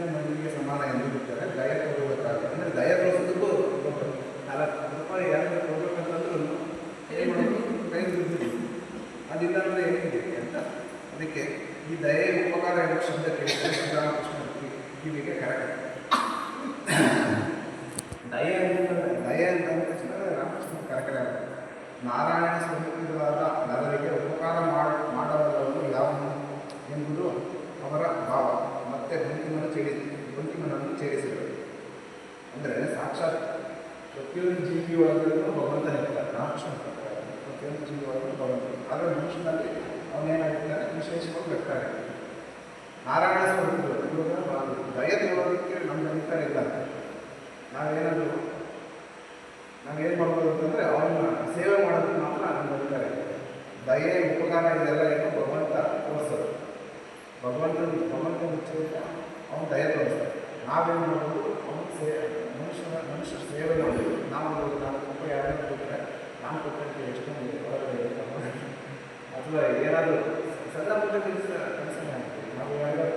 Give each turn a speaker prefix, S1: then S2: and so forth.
S1: ದಯಕ್ಕೆ ಸಮಾನ ಎಂದು ಬಿಡ್ತಾರೆ ದಯ ತಗೋಬೇಕಾಗುತ್ತೆ ಅಂದರೆ ದಯ ತೋರಿಸೋದಕ್ಕೂ ನಾಲ್ಕು ರೂಪಾಯಿ ಯಾರು ಕೊಡ್ಬೇಕಂತಂದ್ರೂ ಏನು ಮಾಡೋದು? ಕೈ ದುಡ್ಡು ಅದಿಲ್ಲ ಅಂದರೆ ಏನಿದೆ ಅಂತ? ಅದಕ್ಕೆ ಈ ದಯೆ ಉಪಕಾರ ಎಂಬ ಶಬ್ದ ಕೇಳಿದರೆ ಶ್ರೀರಾಮಕೃಷ್ಣ ಕಿವಿಗೆ ಕರೆಕ್ಟ್ ದಯೆ ಅಂತಂದ್ರೆ ದಯೆ ಅಂತ ಅಂದ ತಕ್ಷಣ ರಾಮಕೃಷ್ಣ ಕರೆಕ್ಟ್ ನಾರಾಯಣ ಸ್ವರೂಪಿಗಳಾದ ಚೇರಿ ಬಂಕಿಮನನ್ನು ಸೇರಿಸಿದರು ಅಂದರೆ ಸಾಕ್ಷಾತ್ ಪ್ರತಿಯೊಂದು ಜೀವಿ ಒಳಗೂ ಭಗವಂತ ಹೇಳ್ತಾರೆ. ಪ್ರಕಾರ ಪ್ರತಿಯೊಂದು ಜೀವಿ ಭಗವಂತ ಆದರೆ ಮನುಷ್ಯನಲ್ಲಿ ಅವನೇನಾಗಿರ್ತಾನೆ ವಿಶೇಷವಾಗಿ ವ್ಯಕ್ತ ಆಗಿರ್ತಾನೆ ನಾರಾಯಣ ಸ್ವರೂಪಗಳು ಇವಾಗ ದಯ ತಗೊಳ್ಳೋದಕ್ಕೆ ನಮ್ಮ ಅಧಿಕಾರ ಇಲ್ಲ. ನಾವೇನಾದರೂ ನಾವೇನು ಮಾಡ್ಬೋದು ಅಂತಂದರೆ ಅವನ್ನ ಸೇವೆ ಮಾಡೋದು ಮಾತ್ರ ನಮ್ಮ ಇದೆ. ದಯೆ, ಉಪಕಾರ ಇದೆಲ್ಲ ಏನು ಭಗವಂತ ತೋರಿಸೋದು. ಭಗವಂತನ ಭಗವಂತನ ಮುಚ್ಚಿದ ಅವನು ದಯ ತೋರಿಸ್ತಾರೆ ನಾವೇನು ಮಾಡೋದು? ಅವನು ಸೇ, ಮನುಷ್ಯನ ಮನುಷ್ಯರ ಸೇವೆ ಮಾಡಬೇಕು ನಾವು ಒಂದು ನಾಲ್ಕು ರೂಪಾಯಿ ಯಾರು ಕೊಟ್ಟರೆ ನಾವು ಕೊಟ್ಟಂತೆ ಎಷ್ಟು ಹೊರಗಡೆ. ಅಥವಾ ಏನಾದರೂ ಸಣ್ಣ ಪುಟ್ಟ ಕೆಲಸ ಕೆಲಸ ಮಾಡ್ತೀವಿ. ನಾವು ಯಾರು